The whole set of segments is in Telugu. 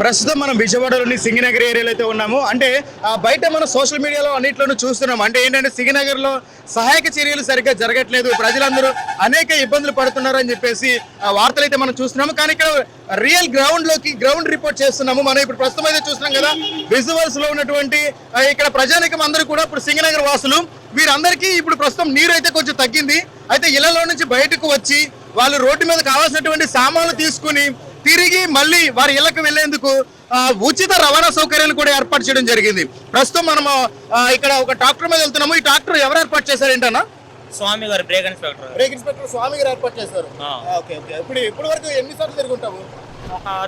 ప్రస్తుతం మనం విజయవాడలోని సింగినగర్ ఏరియాలో అయితే ఉన్నాము. అంటే బయట మనం సోషల్ మీడియాలో అన్నింటిలోనూ చూస్తున్నాం. అంటే ఏంటంటే సింగినగర్లో సహాయక చర్యలు సరిగ్గా జరగట్లేదు. ప్రజలందరూ అనేక ఇబ్బందులు పడుతున్నారు అని చెప్పేసి వార్తలు అయితే మనం చూస్తున్నాము. కానీ ఇక్కడ రియల్ గ్రౌండ్లోకి గ్రౌండ్ రిపోర్ట్ చేస్తున్నాము. మనం ఇప్పుడు ప్రస్తుతం అయితే చూస్తున్నాం కదా విజువల్స్లో ఉన్నటువంటి ఇక్కడ ప్రజానికం అందరూ కూడా ఇప్పుడు సింగనగర్ వాసులు. వీరందరికీ ఇప్పుడు ప్రస్తుతం నీరు అయితే కొంచెం తగ్గింది. అయితే ఇళ్ళలో నుంచి బయటకు వచ్చి వాళ్ళు రోడ్డు మీద కావాల్సినటువంటి సామాన్లు తీసుకుని తిరిగి మళ్ళీ వారి ఇళ్ళకు వెళ్ళేందుకు ఉచిత రవాణా సౌకర్యాలు కూడా ఏర్పాటు చేయడం జరిగింది. ప్రస్తుతం మనము ఇక్కడ ఒక ట్రాక్టర్ మీద వెళ్తున్నాము. ఈ ట్రాక్టర్ ఎవరు ఏర్పాటు చేశారు ఏంటన్నా? స్వామి గారు break inspector. Break inspector Swami గారు ఏర్పాటు చేశారు. ఆ. Okay okay. ఇప్పుడు ఇప్పటి వరకు ఎన్నిసార్లు తిరుగుంటావు ఒక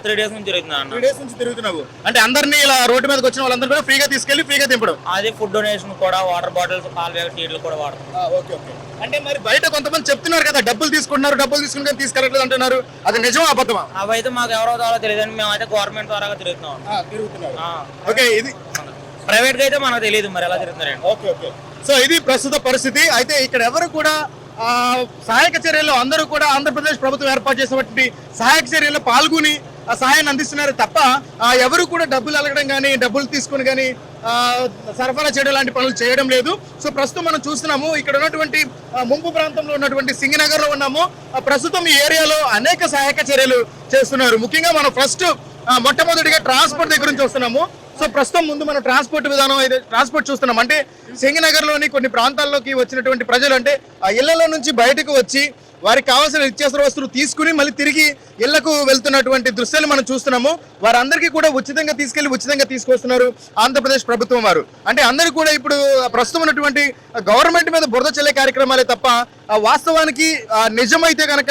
త్రీ డేస్ నుంచి జరుగుతుంది త్రీ డేస్ నుంచి తిరుగుతున్నావు. అంటే అందరినీ ఇలా రోడ్డు మీదకి వచ్చిన వాళ్ళందరూ కూడా ఫ్రీగా తీసుకెళ్ళి ఫ్రీగా దింపడం. అది ఫుడ్ డొనేషన్ కూడా వాటర్ బాటిల్స్ పాల బ్యాగ్ టీలు కూడా వాడతాం. Okay okay. అంటే మరి బయట కొంతమంది చెప్తున్నారు కదా డబ్బులు తీసుకుంటున్నారు డబ్బులు తీసుకుని కానీ తీసుకెళ్ళట్లేదు అంటున్నారు. అది నిజమా అబద్ధమా? అవి అయితే మాకు ఎవరో ద్వారా తెలియదు అని మేమైతే గవర్నమెంట్ ద్వారా తిరుగుతున్నాం తిరుగుతున్నారు. ఆ. ఓకే ఇది ప్రైవేట్గా అయితే మనకు తెలియదు మరి ఎలా తిరుగుతున్నారండి. Okay okay. సో ఇది ప్రస్తుత పరిస్థితి. అయితే ఇక్కడ ఎవరు కూడా సహాయక చర్యల్లో అందరూ కూడా ఆంధ్రప్రదేశ్ ప్రభుత్వం ఏర్పాటు చేసినటువంటి సహాయక చర్యల్లో పాల్గొని ఆ సహాయాన్ని అందిస్తున్నారు తప్ప ఆ, ఎవరు కూడా డబ్బులు అలగడం కానీ డబ్బులు తీసుకుని కానీ సరఫరా చేయడం లాంటి పనులు చేయడం లేదు. సో ప్రస్తుతం మనం చూస్తున్నాము ఇక్కడ ఉన్నటువంటి ముంపు ప్రాంతంలో ఉన్నటువంటి సింగనగర్లో ఉన్నాము. ప్రస్తుతం ఈ ఏరియాలో అనేక సహాయక చర్యలు చేస్తున్నారు. ముఖ్యంగా మనం ఫస్ట్ మొట్టమొదటిగా ట్రాన్స్పోర్ట్ దగ్గర నుంచి వస్తున్నాము. సో ప్రస్తుతం ముందు మనం ట్రాన్స్పోర్ట్ విధానం అయితే ట్రాన్స్పోర్ట్ చూస్తున్నాం. అంటే సింగనగర్లోని కొన్ని ప్రాంతాల్లోకి వచ్చినటువంటి ప్రజలు అంటే ఆ ఇళ్ళలో నుంచి బయటకు వచ్చి వారికి కావాల్సిన నిత్యావసర వస్తువులు తీసుకుని మళ్ళీ తిరిగి ఇళ్ళకు వెళ్తున్నటువంటి దృశ్యాలు మనం చూస్తున్నాము. వారందరికీ కూడా ఉచితంగా తీసుకెళ్ళి ఉచితంగా తీసుకొస్తున్నారు ఆంధ్రప్రదేశ్ ప్రభుత్వం వారు. అంటే అందరూ కూడా ఇప్పుడు ప్రస్తుతం ఉన్నటువంటి గవర్నమెంట్ మీద బురద చల్లే కార్యక్రమాలే తప్ప ఆ వాస్తవానికి నిజమైతే కనుక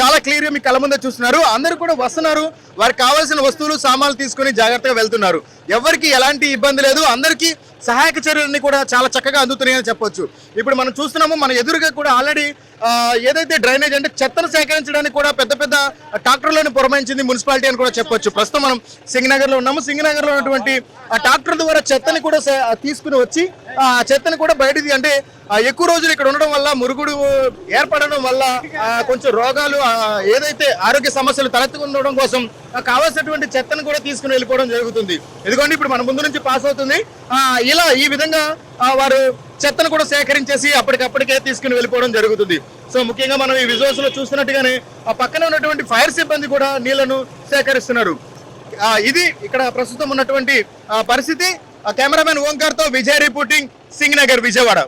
చాలా క్లియర్గా మీ కళ్ళ ముందే చూస్తున్నారు. అందరూ కూడా వస్తున్నారు. వారికి కావాల్సిన వస్తువులు సామాన్లు తీసుకుని జాగ్రత్తగా వెళ్తున్నారు. ఎవరికి ఎలాంటి ఇబ్బంది లేదు. అందరికీ సహాయక చర్యలన్నీ కూడా చాలా చక్కగా అందుతున్నాయని చెప్పొచ్చు. ఇప్పుడు మనం చూస్తున్నాము మన ఎదురుగా కూడా ఆల్రెడీ ఏదైతే డ్రైనేజ్ అంటే చెత్తను సేకరించడానికి కూడా పెద్ద పెద్ద ట్రాక్టర్లను పురమాయించింది మున్సిపాలిటీ అని కూడా చెప్పొచ్చు. ప్రస్తుతం మనం సింగనగర్లో ఉన్నాము. సింగనగర్లో ఉన్నటువంటి ఆ ట్రాక్టర్ ద్వారా చెత్తని కూడా తీసుకుని వచ్చి ఆ చెత్తని కూడా బయటిది అంటే ఆ ఎక్కువ రోజులు ఇక్కడ ఉండడం వల్ల మురుగుడు ఏర్పడడం వల్ల కొంచెం రోగాలు ఏదైతే ఆరోగ్య సమస్యలు తలెత్తుకుండడం కోసం కావాల్సినటువంటి చెత్తను కూడా తీసుకుని వెళ్ళిపోవడం జరుగుతుంది. ఎందుకంటే ఇప్పుడు మన ముందు నుంచి పాస్ అవుతుంది. ఇలా ఈ విధంగా వారు చెత్తను కూడా సేకరించేసి అప్పటికప్పటికే తీసుకుని వెళ్ళిపోవడం జరుగుతుంది. సో ముఖ్యంగా మనం ఈ విజువల్స్లో చూస్తున్నట్టుగానే ఆ పక్కన ఉన్నటువంటి ఫైర్ సిబ్బంది కూడా నీళ్ళను సేకరిస్తున్నారు. ఇది ఇక్కడ ప్రస్తుతం ఉన్నటువంటి ఆ, పరిస్థితి. కెమెరామెన్ ఓంకార్తో విజయ్ రిపోర్టింగ్ సింగ్ నగర్ విజయవాడ.